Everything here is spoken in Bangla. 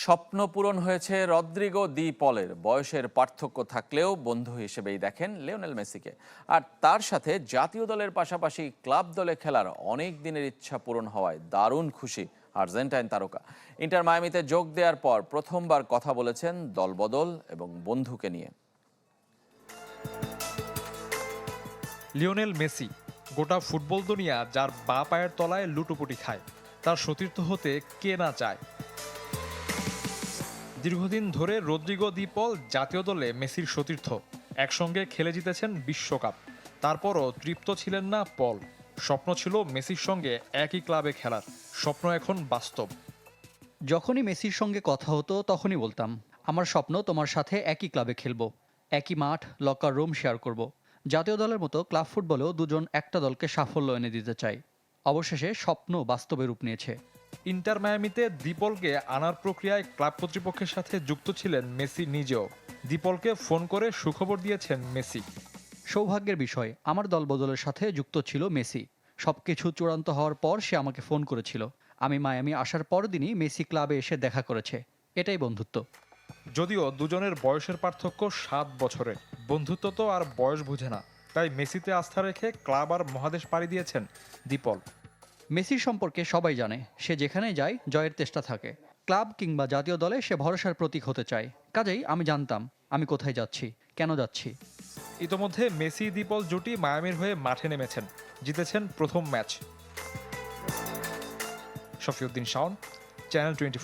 স্বপ্ন পূরণ হয়েছে রদ্রিগো দি পলের। বয়সের পার্থক্য থাকলেও বন্ধু হিসেবেই দেখেন লিওনেল মেসিকে। আর তার সাথে জাতীয় দলের পাশাপাশি ক্লাব দলে খেলার অনেক দিনের ইচ্ছা পূরণ হওয়ায় দারুণ খুশি আর্জেন্টাইন তারকা। ইন্টার মায়ামিতে যোগ দেওয়ার পর প্রথমবার কথা বলেছেন দলবদল এবং বন্ধুকে নিয়ে। লিওনেল মেসি গোটা ফুটবল দুনিয়া যার বা পায়ের তলায় লুটোপুটি খায়। তার সতীর্থ হতে কে না চায়? দীর্ঘদিন ধরে রদ্রিগো দ্বীপল জাতীয় দলে মেসির সতীর্থ। একসঙ্গে খেলে জিতেছেন বিশ্বকাপ। তারপরও তৃপ্ত ছিলেন না পল। স্বপ্ন ছিল মেসির সঙ্গে একই ক্লাবে খেলার। স্বপ্ন এখন বাস্তব। যখনই মেসির সঙ্গে কথা হতো, তখনই বলতাম, আমার স্বপ্ন তোমার সাথে একই ক্লাবে খেলব। একই মাঠ লকার রুম শেয়ার করব। জাতীয় দলের মতো ক্লাব ফুটবলেও দুজন একটা দলকে সাফল্য এনে দিতে চাই। অবশেষে স্বপ্ন বাস্তবে রূপ নিয়েছে। ইন্টার মায়ামিতে দীপলকে আনার প্রক্রিয়ায় ক্লাব কর্তৃপক্ষের সাথে যুক্ত ছিলেন মেসি নিজেও। দীপলকে ফোন করে সুখবর দিয়েছেন মেসি। সৌভাগ্যের বিষয় আমার দল বদলের সাথে যুক্ত ছিল মেসি। সবকিছু চূড়ান্ত হওয়ার পর সে আমাকে ফোন করেছিল। আমি মায়ামি আসার পরদিনই মেসি ক্লাবে এসে দেখা করেছে। এটাই বন্ধুত্ব। যদিও দুজনের বয়সের পার্থক্য সাত বছরের। বন্ধুত্ব তো আর বয়স বুঝে না। তাই মেসিতে আস্থা রেখে ক্লাব আর মহাদেশ পাড়ি দিয়েছেন দীপল। মেসির সম্পর্কে সবাই জানে, সে যেখানে যায়, জয়ের চেষ্টা থাকে। ক্লাব কিংবা জাতীয় দলে সে ভরসার প্রতীক হতে চায়। কাজেই আমি জানতাম, আমি কোথায় যাচ্ছি, কেন যাচ্ছি। ইতোমধ্যে মেসি দীপল জুটি মায়ামির হয়ে মাঠে নেমেছেন। জিতেছেন প্রথম match. Shafiuddin Shaon channel twenty